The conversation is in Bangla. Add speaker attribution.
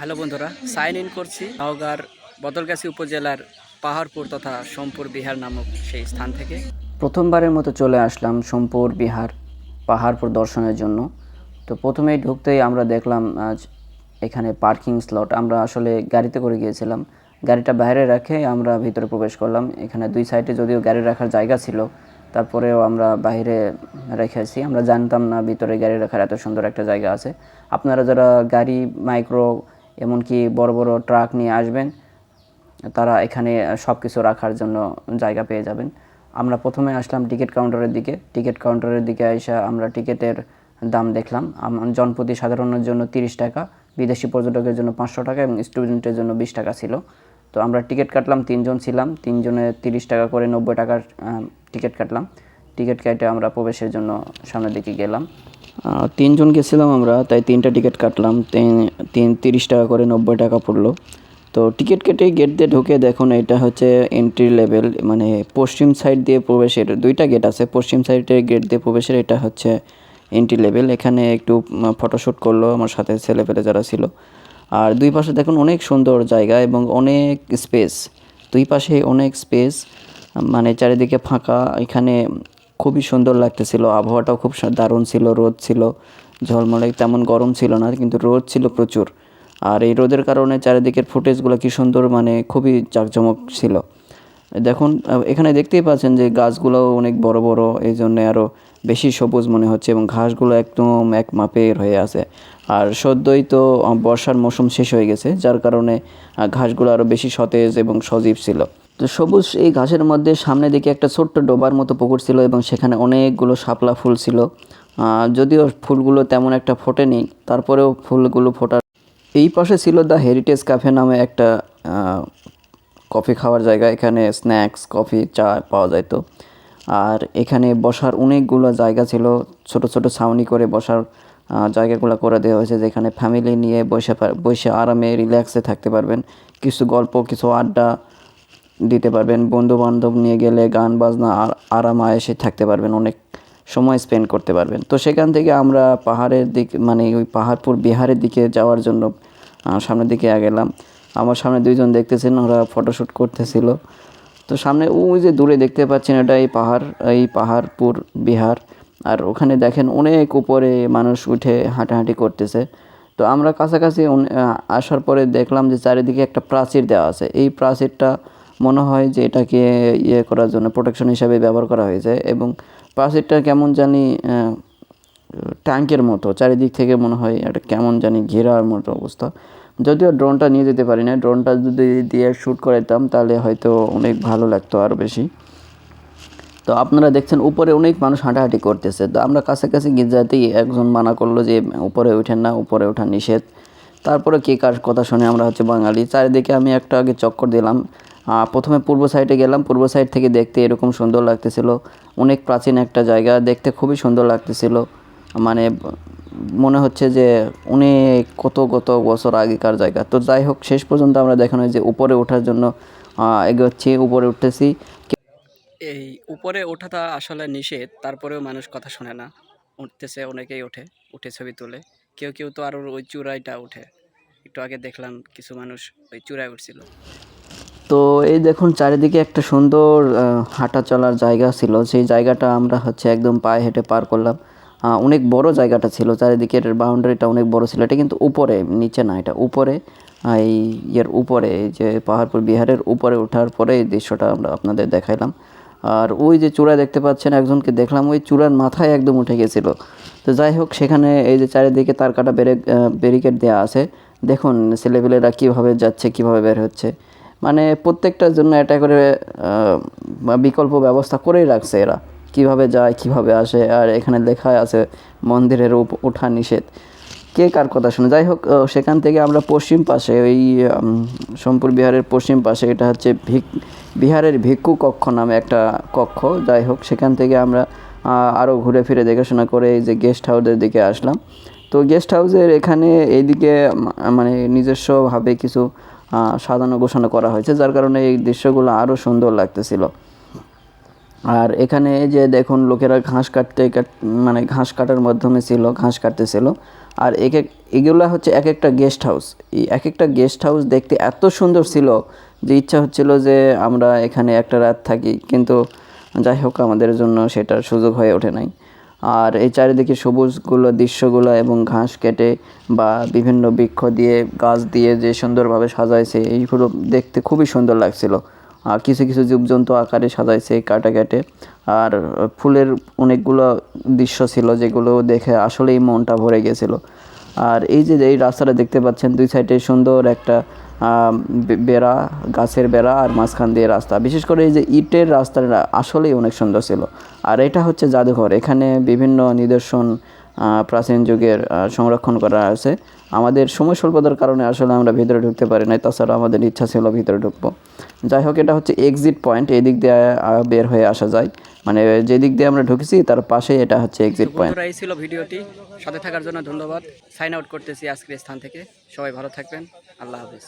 Speaker 1: হ্যালো বন্ধুরা সাইন ইন করছি নওগাঁর বদলগাছি উপজেলার পাহাড়পুর তথা সোমপুর বিহার নামক সেই স্থান থেকে। প্রথমবারের মতো চলে আসলাম সোমপুর বিহার পাহাড়পুর দর্শনের জন্য। তো প্রথমেই ঢুকতেই আমরা দেখলাম আজ এখানে পার্কিং স্লট আমরা আসলে গাড়িতে করে গিয়েছিলাম। গাড়িটা বাইরে রেখে আমরা ভিতরে প্রবেশ করলাম। এখানে দুই সাইডে যদিও গাড়ি রাখার জায়গা ছিল, তারপরেও আমরা বাইরে রেখেছি। আমরা জানতাম না ভিতরে গাড়ি রাখার এত সুন্দর একটা জায়গা আছে। আপনারা যারা গাড়ি মাইক্রো এমনকি বড় বড় ট্রাক নিয়ে আসবেন, তারা এখানে সব কিছু রাখার জন্য জায়গা পেয়ে যাবেন। আমরা প্রথমে আসলাম টিকিট কাউন্টারের দিকে। টিকিট কাউন্টারের দিকে এসে আমরা টিকিটের দাম দেখলাম। জনপ্রতি সাধারণের জন্য তিরিশ টাকা, বিদেশি পর্যটকের জন্য পাঁচশো টাকা এবং স্টুডেন্টের জন্য বিশ টাকা ছিল। তো আমরা টিকিট কাটলাম, তিনজন ছিলাম। তিনজনে তিরিশ টাকা করে নব্বই টাকার টিকিট কাটলাম। টিকিট কেটে আমরা প্রবেশের জন্য সামনের দিকে গেলাম। তিনজন গেছিলাম আমরা, তাই তিনটা টিকিট কাটলাম। তিন- তিরিশ টাকা করে নব্বই টাকা পড়ল। তো টিকিট কেটে গেট দিয়ে ঢুকে দেখুন, এটা হচ্ছে এন্ট্রি লেভেল মানে পশ্চিম সাইড দিয়ে প্রবেশের, দুইটা গেট আছে। পশ্চিম সাইডের গেট দিয়ে প্রবেশের এটা হচ্ছে এন্ট্রি লেভেল এখানে একটু ফটোশ্যুট করল আমার সাথে ছেলেপেলে যারা ছিল। আর দুই পাশে দেখুন অনেক সুন্দর জায়গা এবং অনেক স্পেস দুই পাশে অনেক স্পেস মানে চারিদিকে ফাঁকা। এখানে খুবই সুন্দর লাগতেছিল। আবহাওয়াটাও খুব দারুণ ছিল, রোদ ছিল, ঝলমলে, তেমন গরম ছিল না, কিন্তু রোদ ছিল প্রচুর। আর এই রোদের কারণে চারিদিকের ফুটেজগুলো কি সুন্দর মানে খুবই জাঁকজমক ছিল। দেখুন এখানে দেখতেই পাচ্ছেন যে গাছগুলো অনেক বড় বড়, এই জন্যে আরও বেশি সবুজ মনে হচ্ছে এবং ঘাসগুলো একদম এক মাপের হয়ে আছে। আর সদ্যই তো বর্ষার মৌসুম শেষ হয়ে গেছে, যার কারণে ঘাসগুলো আরও বেশি সতেজ এবং সজীব ছিল। তো সবুজ এই ঘাসের মধ্যে সামনের দিকে একটা ছোট্ট ডোবার মতো পুকুর ছিল এবং সেখানে অনেকগুলো শাপলা ফুল ছিল। যদিও ফুলগুলো তেমন একটা ফোটেনি, তারপরেও ফুলগুলো ফোটার এই পাশে ছিল দ্য হেরিটেজ ক্যাফে নামে একটা কফি খাওয়ার জায়গা। এখানে স্ন্যাক্স, কফি, চা পাওয়া যেত আর এখানে বসার অনেকগুলো জায়গা ছিল। ছোট ছোট ছাউনি করে বসার জায়গাগুলো করে দেওয়া হয়েছে যেখানে ফ্যামিলি নিয়ে বসে বসে আরামে রিল্যাক্সে থাকতে পারবেন। কিছু গল্প, কিছু আড্ডা দিতে পারবেন। বন্ধু বান্ধব নিয়ে গেলে গান, বাজনা আর আরাম আয়েসে থাকতে পারবেন, অনেক সময় স্পেন্ড করতে পারবেন। তো সেখান থেকে আমরা পাহাড়ের দিক মানে ওই পাহাড়পুর বিহারের দিকে যাওয়ার জন্য সামনের দিকে গেলাম। আমার সামনে দুইজন দেখতেছেন, ওরা ফটোশ্যুট করতেছিল। তো সামনে ওই যে দূরে দেখতে পাচ্ছেন, এটা এই পাহাড়, এই পাহাড়পুর বিহার। আর ওখানে দেখেন অনেক উপরে মানুষ উঠে হাঁটাহাঁটি করতেছে। তো আমরা কাছাকাছি আসার পরে দেখলাম যে চারিদিকে একটা প্রাচীর দেওয়া আছে। এই প্রাচীরটা মনে হয় যে এটাকে ইয়ে করার জন্য প্রোটেকশন হিসাবে ব্যবহার করা হয়েছে এবং প্রাচীরটা কেমন জানি ট্যাঙ্কের মতো, চারিদিক থেকে মনে হয় একটা কেমন জানি ঘেরার মতো অবস্থা। যদিও ড্রোনটা নিয়ে যেতে পারি না ড্রোনটা যদি দিয়ে শ্যুট করাইতাম তাহলে হয়তো অনেক ভালো লাগতো আরও বেশি। তো আপনারা দেখছেন উপরে অনেক মানুষ হাঁটাহাঁটি করতেছে। তো আমরা কাছাকাছি গিয়ে যেতেই একজন মানা করল যে, উপরে ওঠেন না, উপরে ওঠা নিষেধ। তারপরে কে কার কথা শুনে আমরা হচ্ছে বাঙালি। চারিদিকে আমি একটা আগে চক্কর দিলাম। প্রথমে পূর্ব সাইডে গেলাম, পূর্ব সাইড থেকে দেখতে এরকম সুন্দর লাগতেছিল। অনেক প্রাচীন একটা জায়গা, দেখতে খুবই সুন্দর লাগতেছিল। মানে মনে হচ্ছে যে অনেক কত কত বছর আগেকার জায়গা। তো যাই হোক, শেষ পর্যন্ত আমরা দেখানো যে উপরে ওঠার জন্য এগোচ্ছি, উপরে উঠতেছি। এই উপরে ওঠাটা আসলে নিষেধ, তারপরেও মানুষ কথা শোনে না। উঠতেছে, অনেকেই ওঠে, উঠে ছবি তোলে। কেউ কেউ তো আরও ওই চূড়াইটা ওঠে। একটু আগে দেখলাম কিছু মানুষ ওই চূড়ায় উঠছিল। তো এই দেখুন চারিদিকে একটা সুন্দর হাঁটা চলার জায়গা ছিল। সেই জায়গাটা আমরা হচ্ছে একদম পায়ে হেঁটে পার করলাম। অনেক বড় জায়গাটা ছিল। চারিদিকের বাউন্ডারিটা অনেক বড় ছিল। এটা কিন্তু উপরে, নিচে না, এটা উপরে। এই ইয়ের উপরে যে পাহাড়পুর বিহারের উপরে ওঠার পরে এই দৃশ্যটা আমরা আপনাদের দেখাইলাম। আর ওই যে চূড়া দেখতে পাচ্ছেন, একজনকে দেখলাম, ওই চূড়ার মাথায় একদম উঠে গেছিল। তো যাই হোক, সেখানে এই যে চারিদিকে তার কাটা বেরে ব্যারিকেড দেওয়া আছে। দেখুন, ছেলেপেলেরা কীভাবে যাচ্ছে, কীভাবে বের হচ্ছে। মানে প্রত্যেকটার জন্য এটা করে বিকল্প ব্যবস্থা করেই রাখছে এরা। কীভাবে যায়, কীভাবে আসে, আর এখানে লেখা আছে মন্দিরের ওঠা নিষেধ। কে কার কথা শুনে? যাই হোক সেখান থেকে আমরা পশ্চিম পাশে, ওই সোমপুর বিহারের পশ্চিম পাশে, এটা হচ্ছে ভিক, বিহারের ভিক্ষু কক্ষ নামে একটা কক্ষ। যাই হোক, সেখান থেকে আমরা আরও ঘুরে ফিরে দেখাশোনা করে এই যে গেস্ট হাউসের দিকে আসলাম। তো গেস্ট হাউসের এখানে এইদিকে মানে নিজস্বভাবে কিছু সাজানো গোছানো করা হয়েছে, যার কারণে এই দৃশ্যগুলো আরও সুন্দর লাগতেছিল। আর এখানে যে দেখুন, লোকেরা ঘাস কাটতে কাট- মানে ঘাস কাটার মাধ্যমে ছিল, ঘাস কাটতেছিল। আর এক এক, এগুলো হচ্ছে এক একটা গেস্ট হাউস এই এক একটা গেস্ট হাউস দেখতে এত সুন্দর ছিল যে ইচ্ছা হচ্ছিল যে আমরা এখানে একটা রাত থাকি। কিন্তু যাই হোক, আমাদের জন্য সেটার সুযোগ হয়ে ওঠে নাই। আর এই চারিদিকে সবুজগুলো, দৃশ্যগুলো এবং ঘাস কেটে বা বিভিন্ন বৃক্ষ দিয়ে, গাছ দিয়ে যে সুন্দরভাবে সাজাইছে এইগুলো দেখতে খুবই সুন্দর লাগছিল। আর কিছু কিছু জীবজন্তু আকারে সাজাইছে, কাটা কেটে। আর ফুলের অনেকগুলো দৃশ্য ছিল যেগুলো দেখে আসলেই মনটা ভরে গেছিল। আর এই যে এই রাস্তাটা দেখতে পাচ্ছেন, দুই সাইডে সুন্দর একটা বেড়া গাছের বেড়া আর মাঝখান দিয়ে রাস্তা। বিশেষ করে এই যে ইটের রাস্তাটা আসলেই অনেক সুন্দর ছিল। আর এটা হচ্ছে জাদুঘর। এখানে বিভিন্ন নিদর্শন প্রাচীন যুগের সংরক্ষণ করা আছে। আমাদের সময় স্বল্পতার কারণে আসলে আমরা ভিতরে ঢুকতে পারি নাই তাছাড়া আমাদের ইচ্ছা ছিল ভিতরে ঢুকবো। যাই হোক এটা হচ্ছে এক্সিট পয়েন্ট এদিক দিয়ে বের হয়ে আসা যায়। মানে যেদিক দিয়ে আমরা ঢুকেছি তার পাশেই এটা হচ্ছে এক্সিট পয়েন্ট এই ছিল ভিডিওটি। সাথে থাকার জন্য ধন্যবাদ। সাইন আউট করতেছি আজকের স্থান থেকে। সবাই ভালো থাকবেন। আল্লাহ হাফিজ।